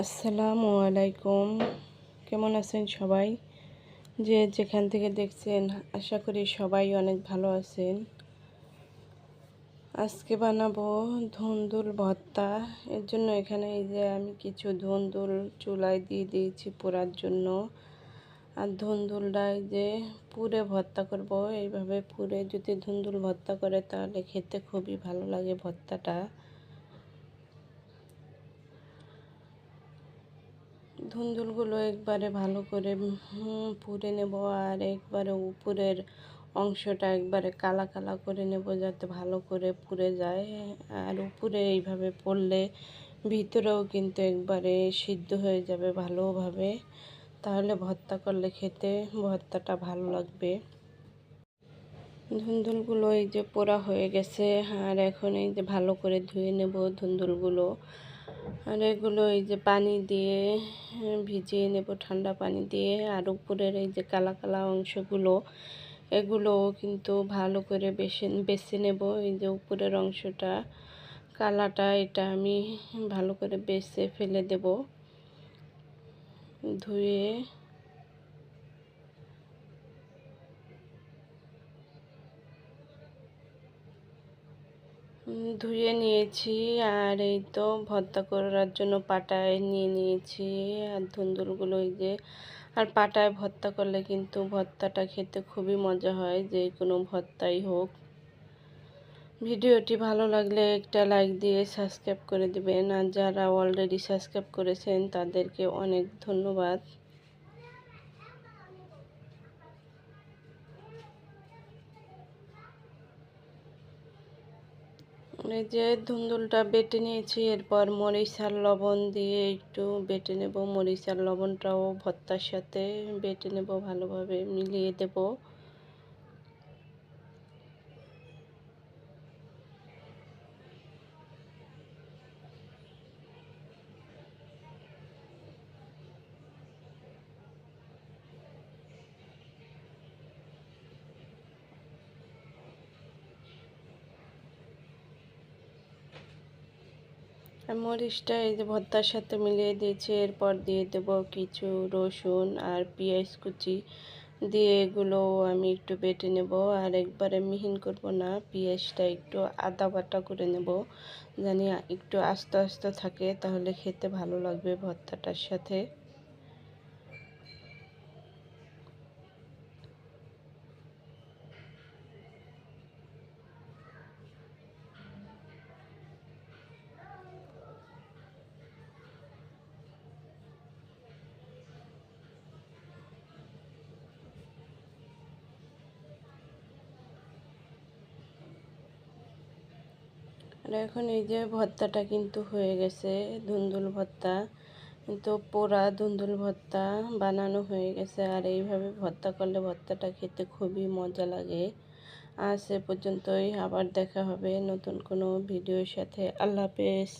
আসসালামু আলাইকুম। কেমন আছেন সবাই? যে যেখান থেকে দেখছেন, আশা করি সবাই অনেক ভালো আছেন। আজকে বানাবো ধুন্দুল ভর্তা। এর জন্য এখানে এই যে আমি কিছু ধুন্দুল চুলায় দিয়ে দিয়েছি পোড়ার জন্য। আর ধুন্দুলটা এই যে পুরে ভর্তা করব। এইভাবে পুরে যদি ধুন্দুল ভর্তা করে, তাহলে খেতে খুবই ভালো লাগে ভর্তাটা। ধুন্দুলগুলো একবারে ভালো করে পুড়ে নেব আর একবারে উপরের অংশটা একবারে কালা কালা করে নেব যাতে ভালো করে পুড়ে যায়। আর উপরে এইভাবে পড়লে ভিতরেও কিন্তু একবারে সিদ্ধ হয়ে যাবে ভালোভাবে। তাহলে ভর্তা করলে খেতে ভর্তাটা ভালো লাগবে। ধুন্দুলগুলো এই যে পোড়া হয়ে গেছে, আর এখন এই যে ভালো করে ধুয়ে নেব ধুন্দুলগুলো। আর এগুলো এই যে পানি দিয়ে ভিজিয়ে নেব, ঠান্ডা পানি দিয়ে। আর উপরের এই যে কালা কালা অংশগুলো এগুলো কিন্তু ভালো করে বেছে বেছে নেব। এই যে উপরের অংশটা, কালাটা এটা আমি ভালো করে বেছে ফেলে দেব। ধুয়ে ধুয়ে নিয়েছি আর এই তো ভর্তা করার জন্য পাটায় নিয়ে নিয়েছি আর ধুন্দুলগুলো এই যে, আর পাটায় ভর্তা করলে কিন্তু ভর্তাটা খেতে খুবই মজা হয়, যে কোনো ভর্তাই হোক। ভিডিওটি ভালো লাগলে একটা লাইক দিয়ে সাবস্ক্রাইব করে দেবেন। আর যারা অলরেডি সাবস্ক্রাইব করেছেন তাদেরকে অনেক ধন্যবাদ। যে ধুন্দুলটা বেটে নিয়েছি, এরপর মরিচ আর লবণ দিয়ে একটু বেটে নেব। মরিচ আর লবণটাও ভর্তার সাথে বেটে নেব, ভালোভাবে মিলিয়ে দেব। মরিচটা এই যে ভর্তার সাথে মিলিয়ে দিয়েছি, এরপর দিয়ে দেব কিছু রসুন আর পেঁয়াজ কুচি। দিয়ে এগুলো আমি একটু বেটে নেব আর একবারে মিহিন করব না, পেঁয়াজটা একটু আদা বাটা করে নেব। জানি একটু আস্তে আস্তে থাকে, তাহলে খেতে ভালো লাগবে ভর্তাটার সাথে। আর এখন এই যে ভর্তাটা কিন্তু হয়ে গেছে, ধুন্দুল ভর্তা। কিন্তু পোড়া ধুন্দুল ভর্তা বানানো হয়ে গেছে, আর এইভাবে ভর্তা করলে ভর্তাটা খেতে খুবই মজা লাগে। আর সে পর্যন্তই, আবার দেখা হবে নতুন কোনো ভিডিওর সাথে। আল্লাহ হাফেজ।